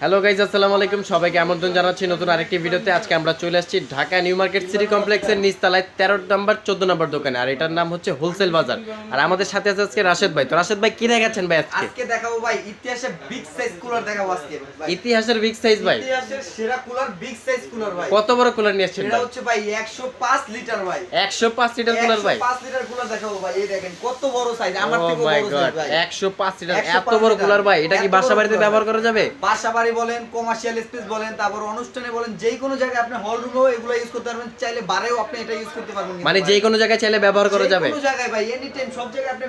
Hello guys আসসালামু আলাইকুম। সবাইকে আমন্ত্রণ জানাচ্ছি নতুন আরেকটি ভিডিওতে। আজকে আমরা চলে আসছি ঢাকা নিউ মার্কেট সিটি কমপ্লেক্সের নিচতলায় তেরো নাম্বার চোদ্দ নাম্বার দোকানে। আর এটার নাম হচ্ছে হোলসেল বাজার। আর আমাদের সাথে আছে আজকে রাশেদ ভাই। তো রাশেদ ভাই কিনে গেছেন ভাই আজকে? দেখাবো ভাই ইতিহাসে বিগ সাইজ কুলার দেখাবো আজকে ইতিহাসের বিগ সাইজ ভাই। ইতিহাসের সেরা কুলার বিগ সাইজ কুলার ভাই। কত বড় কুলার নিয়ে আসছেন এটা হচ্ছে ভাই 105 লিটার ভাই। একশো পাঁচ লিটার কুলার ভাই। 105 লিটার কুলার দেখাবো ভাই। এই দেখেন কত বড় সাইজ আমার থেকে বড় সাইজ ভাই। একশো পাঁচ লিটার 105 এত বড় কুলার ভাই। এটা কি এত বাসা বাড়িতে ব্যবহার করা যাবে? বাসা বাড়ি বলেন কমার্শিয়াল স্পেস বলেন তারপর অনুষ্ঠানে বলেন যে কোনো জায়গায় আপনি হল রুমেও এগুলো ইউজ করতে পারবেন চাইলে বারেও আপনি এটা ইউজ করতে পারবেন মানে। যে কোনো জায়গায় চাইলে ব্যবহার করা যাবে কোনো জায়গায় ভাই এনি টাইম সব জায়গায় আপনি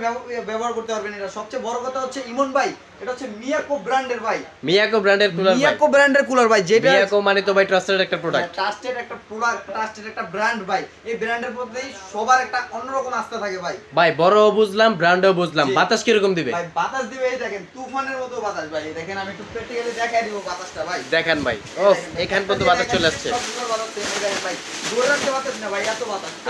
ব্যবহার করতে পারবেন এটা সবচেয়ে বড় কথা হচ্ছে ইমন ভাই এটা হচ্ছে মিয়াকো ব্র্যান্ডের ভাই। মিয়াকো ব্র্যান্ডের কুলার মিয়াকো ব্র্যান্ডের কুলার ভাই যেটা মিয়াকো মানে তো ভাই ট্রাস্টেড একটা প্রোডাক্ট ট্রাস্টেড একটা প্রোডাক্ট ট্রাস্টেড একটা ব্র্যান্ড ভাই। এই ব্র্যান্ডের প্রতি সবার একটা অন্যরকম আস্থা থাকে ভাই। ভাই বড়ও বুঝলাম ব্র্যান্ডও বুঝলাম। জি। বাতাস কীরকম দিবে? ভাই বাতাস দিবে এই দেখেন তুফানের মতো বাতাস ভাই। দেখেন আমি একটু প্র্যাকটিক্যালি দেখাই দিব বাতাসটা ভাই। দেখান ভাই। ও এখান পর্যন্ত বাতাস চলে আসছে।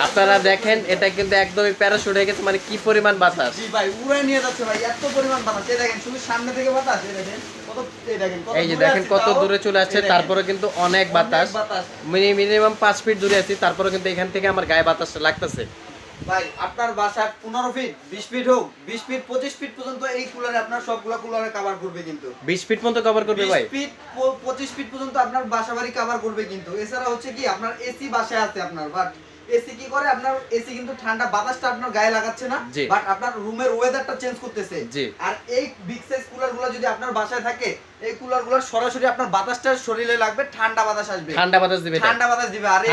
আপনারা দেখেন এটা কিন্তু একদমই প্যারাশুট হয়ে গেছে মানে কি পরিমাণ বাতাস। জি ভাই উড়ে নিয়ে যাচ্ছে ভাই এত পরিমাণ বাতাস। এই দেখেন শুধু সামনে থেকে বাতাস এই দেখেন যে দেখেন কত দূরে চলে আসছে তারপরে কিন্তু অনেক বাতাস। বাতাস। মিনিমাম পাঁচ ফিট দূরে আছি তারপরে কিন্তু এখান থেকে আমার গায়ে বাতাসটা লাগতেছে। ভাই আপনার বাসা পনেরো ফিট বিশ ফিট হোক বিশ ফিট পঁচিশ ফিট পর্যন্ত এই কুলারে আপনার সবগুলা কুলারে কভার করবে কিন্তু। বিশ ফিট পর্যন্ত কভার করবে ভাই? ফিট পঁচিশ ফিট পর্যন্ত আপনার বাসা বাড়ি কভার করবে কিন্তু। এছাড়া হচ্ছে কি আপনার এসি বাসায় আছে আপনার বাট এসি কি করে? আপনার এসি কিন্তু ঠান্ডা বাতাসটা আপনার গায়ে লাগাচ্ছে না বাট আপনার রুমের ওয়েদারটা চেঞ্জ করতেছে। আর এই বিগ সাইজ কুলারগুলো যদি আপনার বাসায় থাকে এই কুলারগুলো সরাসরি আপনার বাতাসটা শরীরে লাগবে ঠান্ডা বাতাস আসবে। ঠান্ডা বাতাস দিবে ঠান্ডা বাতাস দিবে। আর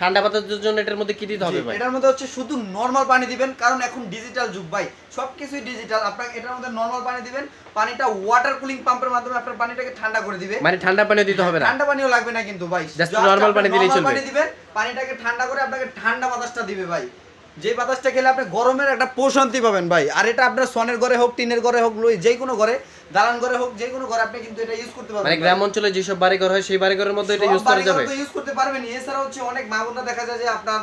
ঠান্ডা বাতাসের জন্য এটার মধ্যে কি দিতে হবে ভাই? এটার মধ্যে হচ্ছে শুধু নরমাল পানি দিবেন কারণ এখন ডিজিটাল যুগ ভাই। সবকিছুই ডিজিটাল আপনাকে এটার মধ্যে নরমাল পানি দিবেন পানিটা ওয়াটার কুলিং পাম্পের মাধ্যমে আপনার পানিটাকে ঠান্ডা করে দিবে। মানে ঠান্ডা পানিও দিতে হবে না? ঠান্ডা পানিও লাগবে না কিন্তু ভাই। জাস্ট নরমাল পানি দিলেই চলবে। পানি দিবেন পানিটাকে ঠান্ডা করে আপনাকে ঠান্ডা বাতাসটা দিবে ভাই। যে বাতাসটা খেলে আপনি গরমের একটা প্রশান্তি পাবেন ভাই। আর এটা আপনার সনের ঘরে হোক টিনের ঘরে হোক লই যে কোনো ঘরে দালান ঘরে হোক যে কোনো ঘরে আপনি কিন্তু এটা ইউজ করতে পারবেন মানে গ্রাম অঞ্চলে যেসব বাড়িঘর হয় সেই বাড়িঘরের মধ্যে এটা ইউজ করা যাবে? ইউজ করতে পারবেন। এছাড়া হচ্ছে অনেক মা বোনরা দেখা যায় যে আপনার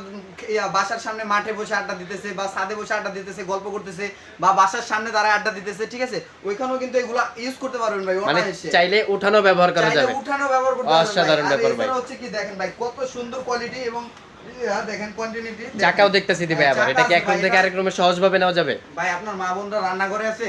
বাসার সামনে মাঠে বসে আড্ডা দিতেছে বা ছাদে বসে আড্ডা দিতেছে গল্প করতেছে বা বাসার সামনে দাঁড়ায় আড্ডা দিতেছে ঠিক আছে? ওইখানেও কিন্তু এগুলা ইউজ করতে পারবেন ভাই মানে চাইলে উঠানো ব্যবহার করা যাবে। উঠানো ব্যবহার করতে পারবেন অসাধারণ। ব্যাপার ভাই। হচ্ছে কি দেখেন ভাই কত সুন্দর কোয়ালিটি এবং চাকাও দেখতেছি দিবে আবার। এটা কি এক রুম থেকে আরেক রুমে সহজভাবে নেওয়া যাবে? ভাই আপনার মা বোনরা আছে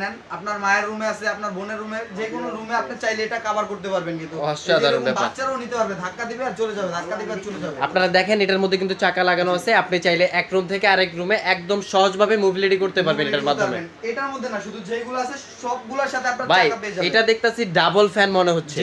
নেন। আপনার মায়ের রুমে আছে আপনার বোনের রুমে যে কোনো রুমে আপনি চাইলে এটা কভার করতে পারবেন কিন্তু। অসাধারণ ব্যাপার। বাচ্চারাও নিতে পারবে ধাক্কা দিবে আর চলে যাবে ধাক্কা দিবে আর চলে যাবে। আপনারা দেখেন এটার মধ্যে কিন্তু চাকা লাগানো আছে। আপনি চাইলে এক রুম থেকে আরেক রুমে একদম সহজভাবে মুভিলিটি করতে পারবেন এটার মাধ্যমে। এটার মধ্যে না শুধু যেগুলো আছে সবগুলোর সাথে আপনার চাকা পেয়ে যাবেন। এটা দেখতাছি ডাবল ফ্যান মনে হচ্ছে।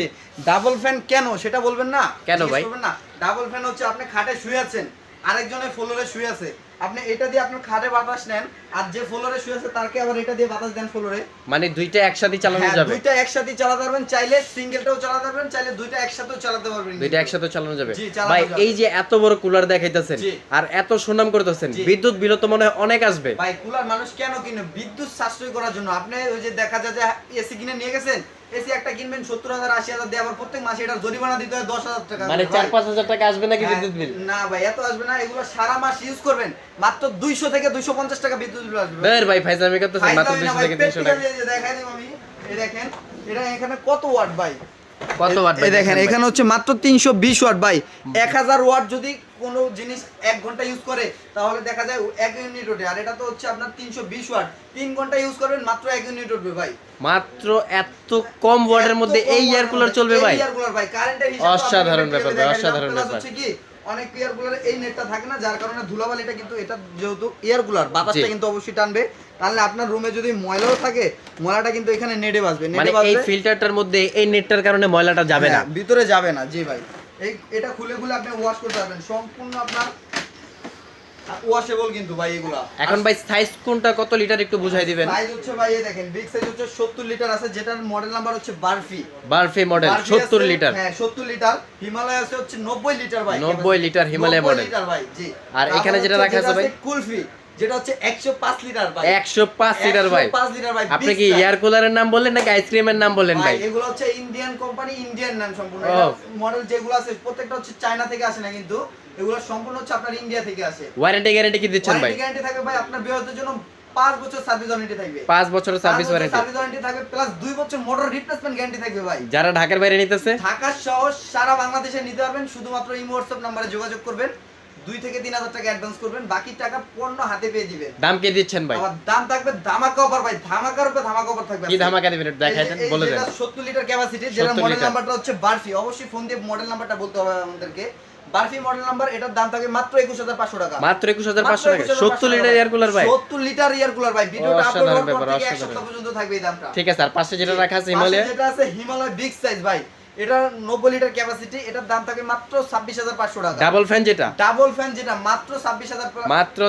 ডাবল ফ্যান কেন? সেটা বলবেন না। কেন ভাই? না। ডাবল ফ্যান হচ্ছে আপনি খাটে শুয়ে আছেন আরেকজনের ফ্লোরে শুয়ে আছে। আপনি এটা দিয়ে আপনার খাটে বাতাস নেন আর যে ফ্লোরে শুয়ে আছে তারকে আবার এটা দিয়ে বাতাস দেন ফ্লোরে মানে দুইটা একসাথে চালানো হ্যাঁ, যাবে। দুইটা একসাথে চালাতে পারবেন চাইলে সিঙ্গেলটাও চালাতে পারবেন চাইলে দুইটা একসাথেও চালাতে পারবেন। দুইটা একসাথে চালানো যাবে। ভাই এই যে এত বড় কুলার দেখাইতেছেন আর এত সুনাম করতেছেন বিদ্যুৎ বিল তো মনে হয় অনেক আসবে। ভাই কুলার মানুষ কেন কিনে? বিদ্যুৎ সাশ্রয় করার জন্য। আপনি ওই যে দেখা যায় যে এসি কিনে নিয়ে গেছেন এসি একটা কিনবেন সত্তর হাজার আশি হাজার দিয়ে আবার প্রত্যেক মাসে এটার জরিমানা দিতে হয় দশ হাজার টাকা মানে চার। পাঁচ হাজার টাকা আসবে নাকি হ্যাঁ, বিদ্যুৎ বিল? না ভাই এত আসবে না এগুলো সারা মাস ইউজ করবেন। মাত্র দুইশো থেকে দুইশো পঞ্চাশ টাকা বিদ্যুৎ বিল আসবে। বের ভাই ফাইজামি করতেছেন মাত্র ভাই, থেকে তিনশো টাকা। দেখাই দিব আমি। এই দেখেন এটা এখানে কত ওয়াট ভাই? কত ওয়াট ভাই দেখেন এখানে হচ্ছে মাত্র তিনশো বিশ ওয়াট ভাই। এক হাজার ওয়াট যদি কোনো জিনিস এক ঘণ্টা ইউজ করে তাহলে দেখা যায় এক ইউনিট ওঠে। আর এটা তো হচ্ছে আপনার তিনশো বিশ ওয়াট তিন ঘণ্টা ইউজ করবেন মাত্র এক ইউনিট উঠবে ভাই। মাত্র এত কম ওয়াটের মধ্যে এই এয়ার কুলার চলবে ভাই। air cooler ভাই কারেন্টের হিসাব অসাধারণ ব্যাপার ভাই, অসাধারণ ব্যাপার। হচ্ছে কি অনেক এয়ার কুলারে এই নেটটা থাকে না যার কারণে ধুলাবালি এটা কিন্তু এটা যেহেতু এয়ার কুলার বাতাসটা কিন্তু অবশ্যই টানবে। তাহলে আপনার রুমে যদি ময়লাও থাকে ময়লাটা কিন্তু এখানে নেটে বাজবে মানে নেটে এই ফিল্টারটার মধ্যে এই নেটটার কারণে ময়লাটা যাবে না। হ্যাঁ, ভিতরে যাবে না জি ভাই। এই এটা খুলে খুলে আপনি ওয়াশ করতে পারবেন। সম্পূর্ণ আপনার ওয়াশেবল কিন্তু ভাই এগুলা। এখন ভাই সাইজ কোনটা কত লিটার একটু বুঝাই দিবেন? সাইজ হচ্ছে ভাই এই দেখেন বিগ সাইজ হচ্ছে 70 লিটার আছে যেটার মডেল নাম্বার হচ্ছে বারফি। বারফি মডেল বারফি সত্তর আছে- লিটার হ্যাঁ 70 লিটার হিমালয় আছে হচ্ছে 90 লিটার ভাই 90 লিটার হিমালয় মডেল। লিটার ভাই জি। আর এখানে যেটা রাখা আছে ভাই? কুলফি। যেটা হচ্ছে 105 লিটার ভাই। একশো পাঁচ লিটার ভাই। 105 লিটার ভাই আপনি কি এয়ার কুলারের নাম বললেন নাকি আইসক্রিমের নাম বললেন ভাই এগুলো হচ্ছে ইন্ডিয়ান কোম্পানি ইন্ডিয়ান নাম সম্পূর্ণ। মডেল যেগুলো আছে প্রত্যেকটা হচ্ছে চায়না থেকে আসে না কিন্তু এগুলো সম্পূর্ণ হচ্ছে আপনার ইন্ডিয়া থেকে আসে। ওয়ারেন্টি গ্যারেন্টি কি দিচ্ছেন ভাই? ওয়ারেন্টি গ্যারান্টি থাকবে ভাই আপনার বিয়ের জন্য পাঁচ বছর সার্ভিস ওয়ারেন্টি থাকবে। পাঁচ বছরের সার্ভিস ওয়ারেন্টি সার্ভিস ওয়ারেন্টি থাকবে প্লাস দুই বছর মোটর রিপ্লেসমেন্ট গ্যারান্টি থাকবে ভাই। যারা ঢাকার বাইরে নিতেছে? ঢাকা সহ সারা বাংলাদেশে নিতে পারবেন শুধুমাত্র এই হোয়াটসঅ্যাপ নাম্বারে যোগাযোগ করবেন। দুই থেকে তিন হাজার টাকা অ্যাডভান্স করবেন বাকি টাকা পণ্য হাতে পেয়ে দিবেন। দাম কে দিচ্ছেন ভাই? আমার দাম থাকবে ধামাকা অফার ভাই ধামাকার উপর ধামাকা অফার থাকবে কি ধামাকা দিবেন একটু দেখাই দেন বলে দেন। 70 লিটার ক্যাপাসিটি যেটা মডেল নাম্বারটা হচ্ছে বারফি অবশ্যই ফোন দিয়ে মডেল নাম্বারটা বলতে হবে আমাদেরকে। বারফি মডেল নাম্বার এটার দাম থাকবে মাত্র 21500 টাকা। মাত্র একুশ হাজার পাঁচশো টাকা? সত্তর লিটার এয়ার কুলার ভাই? 70 লিটার এয়ার কুলার ভাই। ভিডিওটা আপলোড হওয়ার পর থেকে সপ্তাহ পর্যন্ত থাকবে এই দামটা। ঠিক আছে পাশে যেটা রাখা আছে হিমালয়? যেটা আছে হিমালয় বিগ সাইজ ভাই। এটা 90 লিটার ক্যাপাসিটি এটার দাম থাকে মাত্র 26500 টাকা। ডাবল ফ্যান যেটা? ডাবল ফ্যান যেটা মাত্র 26000 মাত্র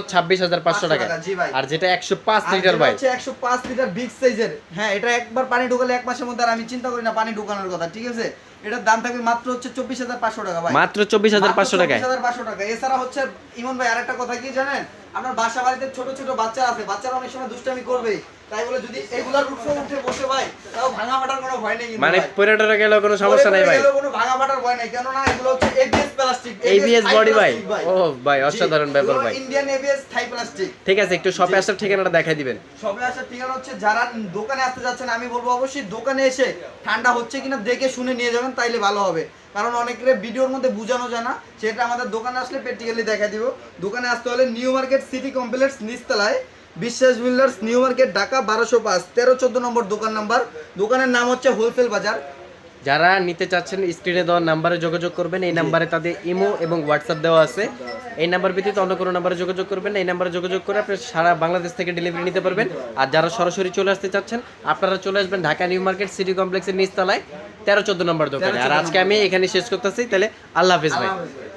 টাকা। জি ভাই। আর যেটা একশো পাঁচ আর লিটার ভাই। হচ্ছে 105 লিটার বিগ সাইজের হ্যাঁ এটা একবার পানি ঢোকালে এক মাসের মধ্যে আর আমি চিন্তা করি না পানি ঢোকানোর কথা ঠিক আছে? এটার দাম থাকবে মাত্র হচ্ছে 24500 টাকা ভাই। মাত্র চব্বিশ হাজার পাঁচশো 24500 টাকা এছাড়া হচ্ছে ইমন ভাই আরেকটা কথা কি জানেন? আপনার বাসা বাড়িতে ছোট ছোট বাচ্চা আছে বাচ্চারা অনেক সময় দুষ্টামি করবে তাই বলে যদি এগুলার উপরে উঠে বসে ভাই তাও ভাঙা ফাটার কোনো ভয় নেই মানে পরেটারে কোনো সমস্যা নাই ভাই। কোনো ভাঙা ফাটার ভয় নাই কেননা এগুলো হচ্ছে এবিএস প্লাস্টিক ABS বডি ভাই। ও ভাই অসাধারণ ব্যাপার ভাই। ইন্ডিয়ান এবিএস থাই প্লাস্টিক ঠিক আছে একটু শপে আসার ঠিকানাটা দেখাই দিবেন। সবে আসার ঠিকানা হচ্ছে যারা দোকানে আসতে যাচ্ছেন আমি বলব অবশ্যই দোকানে এসে ঠান্ডা হচ্ছে কিনা দেখে শুনে নিয়ে যাবেন তাইলে ভালো হবে। কারণ অনেকের ভিডিওর মধ্যে বোঝানো যায় না সেটা আমাদের দোকানে আসলে প্র্যাকটিক্যালি দেখা দিব। দোকানে আসতে হলে নিউ মার্কেট সিটি কমপ্লেক্স নিচতলায় বিশ্বাস বিল্ডার্স নিউ মার্কেট ঢাকা বারোশো পাঁচ তেরো চোদ্দ নম্বর দোকান নাম্বার। দোকানের নাম হচ্ছে হোলসেল বাজার। যারা নিতে চাচ্ছেন স্ক্রিনে দেওয়া নাম্বারে যোগাযোগ করবেন। এই নাম্বারে তাদের ইমো এবং হোয়াটসঅ্যাপ দেওয়া আছে। এই নাম্বার ব্যতীত অন্য কোনো নাম্বারে যোগাযোগ করবেন। এই নাম্বারে যোগাযোগ করে আপনি সারা বাংলাদেশ থেকে ডেলিভারি নিতে পারবেন। আর যারা সরাসরি চলে আসতে চাচ্ছেন আপনারা চলে আসবেন ঢাকা নিউ মার্কেট সিটি কমপ্লেক্সের নিচতলায় তেরো চোদ্দ নম্বর দোকানে। আর আজকে আমি এখানে শেষ করতেছি। তাহলে আল্লাহ হাফিজ ভাই। আল্লাহ হাফেজ ভাই।